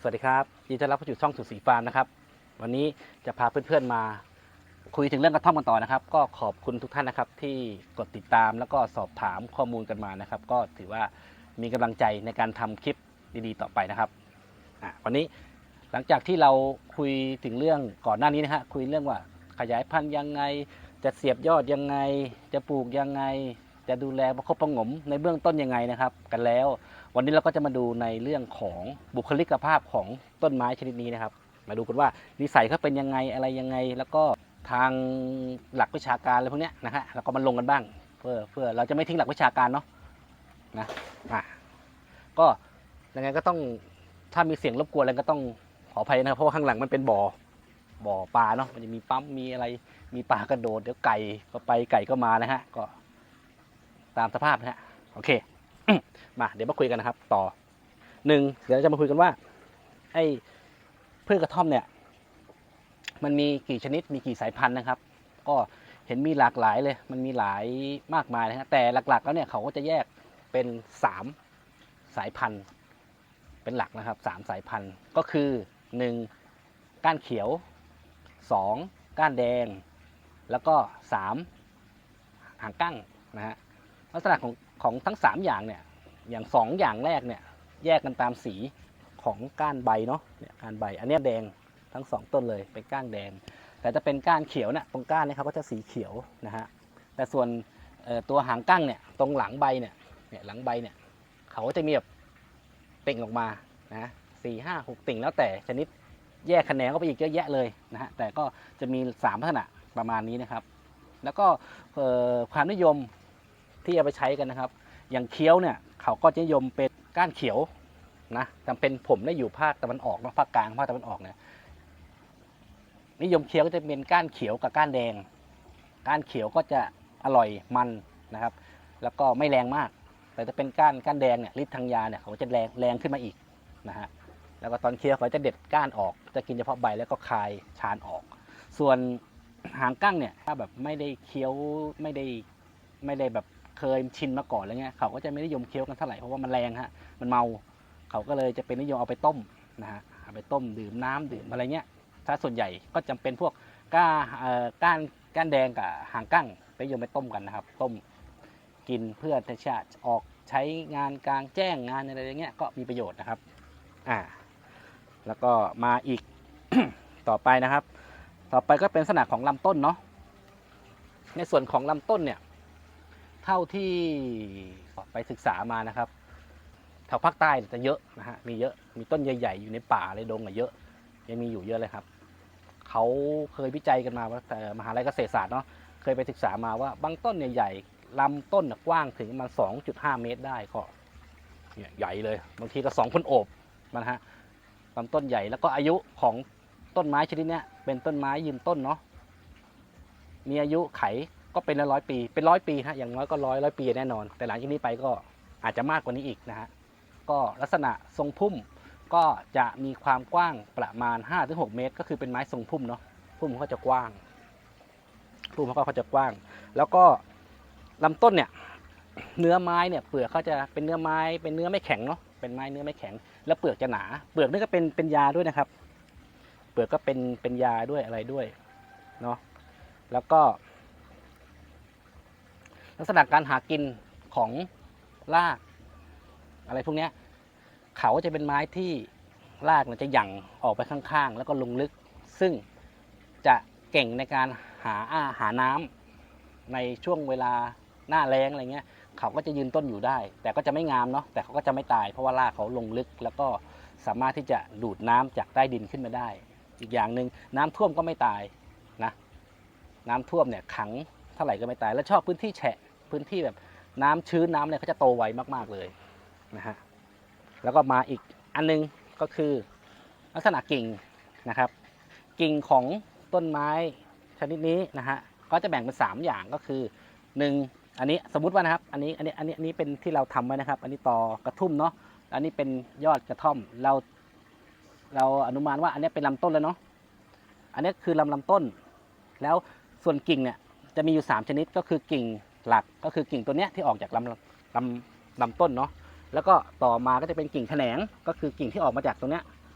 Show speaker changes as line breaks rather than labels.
สวัสดีครับยินดีต้อนรับเข้าสู่ช่องสุดสีฟาร์มนะครับ วันนี้จะพาเพื่อนๆมาคุยถึงเรื่องกระท่อมกันต่อนะครับ ก็ขอบคุณทุกท่านนะครับ ที่กดติดตามแล้วก็สอบถามข้อมูลกันมานะครับ ก็ถือว่ามีกำลังใจในการทำคลิปดีๆ ต่อไปนะครับอะวันนี้หลังจากที่เราคุยถึงเรื่องก่อนหน้านี้นะฮะคุยเรื่องว่าขยายพันธุ์ยังไง จะเสียบยอดยังไง จะปลูกยังไง จะดูแลประคบประงมในเบื้องต้นยังไงนะครับ กันแล้ว วันนี้เราก็จะมาดูในเรื่องของบุคลิกภาพของต้นไม้ชนิดนี้นะครับ มาดูกันว่านิสัยเขาเป็นยังไงอะไรยังไง แล้วก็ทางหลักวิชาการอะไรพวกเนี้ยนะฮะแล้วก็มาลงกันบ้าง เพื่อเพื่อเราจะไม่ทิ้งหลักวิชาการเนาะนะอะก็ยังไงก็ต้องถ้ามีเสียงรบกวนอะไรก็ต้องขออภัยนะครับเพราะว่าข้างหลังมันเป็นบ่อบ่อปลาเนาะมันจะมีปั๊มมีอะไรมีปลากระโดดเดี๋ยวไก่ก็ไปไก่ก็มานะฮะก็ ตามสภาพนะฮะโอเค มาเดี๋ยวมาคุยกันนะครับ ต่อหนึ่งเดี๋ยวเราจะมาคุยกันว่า ไอ้พืชกระท่อมเนี่ย มันมีกี่ชนิดมีกี่สายพันธุ์นะครับ ก็เห็นมีหลากหลายเลย มันมีหลายมากมายนะฮะแต่หลักๆ แล้วเนี่ยเขาก็จะแยกเป็นสามสายพันธุ์ เป็นหลักนะครับสามสายพันธุ์ก็คือหนึ่งก้านเขียวสองก้านแดง แล้วก็สามหางกั้งนะฮะ ลักษณะของของทั้งสามอย่างเนี่ยอย่างสองอย่างแรกเนี่ยแยกกันตามสีของก้านใบเนาะเนี่ยก้านใบอันนี้แดงทั้งสองต้นเลยเป็นก้านแดง แต่จะเป็นก้านเขียวเนี่ยตรงก้านเนี่ยเขาก็จะสีเขียวนะฮะแต่ส่วนตัวหางกั้งเนี่ยตรงหลังใบเนี่ยเนี่ยหลังใบเนี่ยเขาก็จะมีแบบเต่งออกมานะสี่ห้าหกติ่งแล้วแต่ชนิดแยกคะแนนก็ไปอีกเยอะแยะเลยนะฮะแต่ก็จะมีสามลักษณะประมาณนี้นะครับ แล้วก็ความนิยม ที่เอาไปใช้กันนะครับ อย่างเคี้ยวเนี่ยเขาก็จะนิยมเป็นก้านเขียวนะจำเป็นผมได้อยู่ภาคตะวันออกนอะภาคกลางภาคตะวันออกเนี่ยนิยมเคี้ยวก็จะเป็นก้านเขียวกับก้านแดง ก้านเขียวก็จะอร่อยมันนะครับ แล้วก็ไม่แรงมาก แต่ถ้าเป็นก้านก้านแดงเนี่ยฤทธิ์ทางยาเนี่ยเขาจะแรงแรงขึ้นมาอีกนะฮะแล้วก็ตอนเคี้ยวเขาจะเด็ดก้านออก จะกินเฉพาะใบแล้วก็คายชานออก ส่วนหางกั้งเนี่ยถ้าแบบไม่ได้เคี้ยวไม่ได้ไม่ได้แบบ เคยชินมาก่อนอะไรเงี้ยเขาก็จะไม่นิยมเคี้ยวกันเท่าไหร่เพราะว่ามันแรงฮะมันเมาเขาก็เลยจะเป็นนิยมเอาไปต้มนะฮะเอาไปต้มดื่มน้ำดื่มอะไรเงี้ยถ้าส่วนใหญ่ก็จำเป็นพวกก้าเอ่อก้านก้านแดงกับหางกั้งไปยมไปต้มกันนะครับ ต้มกินเพื่อที่จะออกใช้งานกลางแจ้งงานอะไรอย่างเงี้ยก็มีประโยชน์นะครับอ่าแล้วก็มาอีกต่อไปนะครับ ต่อไปก็เป็นลักษณะของลำต้นเนาะในส่วนของลำต้นเนี่ย เท่าที่ไปศึกษามานะครับแถวภาคใต้จะเยอะนะฮะมีเยอะมีต้นใหญ่ ๆ อยู่ในป่าในดงอะเยอะยังมีอยู่เยอะเลยครับเขาเคยวิจัยกันมาว่าแต่มหาลัยเกษตรศาสตร์เนาะเคยไปศึกษามาว่าบางต้นใหญ่ๆลำต้นกว้างถึงประมาณ2.5 เมตรได้ก็เนี่ยใหญ่เลย บางทีก็สองคนโอบนะฮะลำต้นใหญ่แล้วก็อายุของต้นไม้ชนิดเนี้ยเป็นต้นไม้ยืนต้นเนาะมีอายุไข ก็เป็นร้อยปี เป็นร้อยปีฮะอย่างน้อยก็ร้อยร้อยปีแน่นอน แต่หลังจากนี้ไปก็อาจจะมากกว่านี้อีกนะฮะก็ลักษณะทรงพุ่มก็จะมีความกว้างประมาณ 5-6 เมตร ก็คือเป็นไม้ทรงพุ่มเนาะพุ่มเขาก็จะกว้างพุ่มเขาก็จะกว้าง แล้วก็ลำต้นเนี่ยเนื้อไม้เนี่ยเปลือกเขาจะเป็นเนื้อไม้เป็นเนื้อไม่แข็งเนาะเป็นไม้เนื้อไม่แข็ง แล้วเปลือกจะหนา เปลือกนี่ก็เป็นเป็นยาด้วยนะครับ เปลือกก็เป็นเป็นยาด้วยอะไรด้วยเนาะแล้วก็ ลักษณะการหากินของราก อะไรพวกนี้เขาจะเป็นไม้ที่รากจะหยั่งออกไปข้างๆ แล้วก็ลงลึก ซึ่งจะเก่งในการหาอาหาน้ำในช่วงเวลาหน้าแล้งอะไรเงี้ยเขาก็จะยืนต้นอยู่ได้ แต่ก็จะไม่งามเนาะแต่เขาก็จะไม่ตายเพราะว่ารากเขาลงลึก แล้วก็สามารถที่จะดูดน้ำจากใต้ดินขึ้นมาได้ อีกอย่างหนึ่งน้ำท่วมก็ไม่ตายนะ น้ำท่วมเนี่ยขังเท่าไหร่ก็ไม่ตาย แล้วชอบพื้นที่แฉะ พื้นที่แบบน้ำชื้นน้ำเนี่ยเขาจะโตไวมากๆเลยนะฮะแล้วก็มาอีกอันนึงก็คือลักษณะกิ่งนะครับ กิ่งของต้นไม้ชนิดนี้นะฮะก็จะแบ่งเป็น 3 อย่างก็คือ 1 อันนี้สมมุติว่านะครับอันนี้อันนี้อันนี้อันนี้เป็นที่เราทำไว้นะครับ อันนี้ต่อกระทุ่มเนาะอันนี้เป็นยอดกระท่อมเรา เราอนุมานว่าอันนี้เป็นลำต้นแล้วเนาะอันนี้คือลำลำต้น แล้วส่วนกิ่งเนี่ยจะมีอยู่ 3 ชนิดก็คือกิ่ง หลักก็คือกิ่งตัวเนี้ยที่ออกจากลำลำลำต้นเนาะแล้วก็ต่อมาก็จะเป็นกิ่งแขนงก็คือกิ่งที่ออกมาจากตรงเนี้ย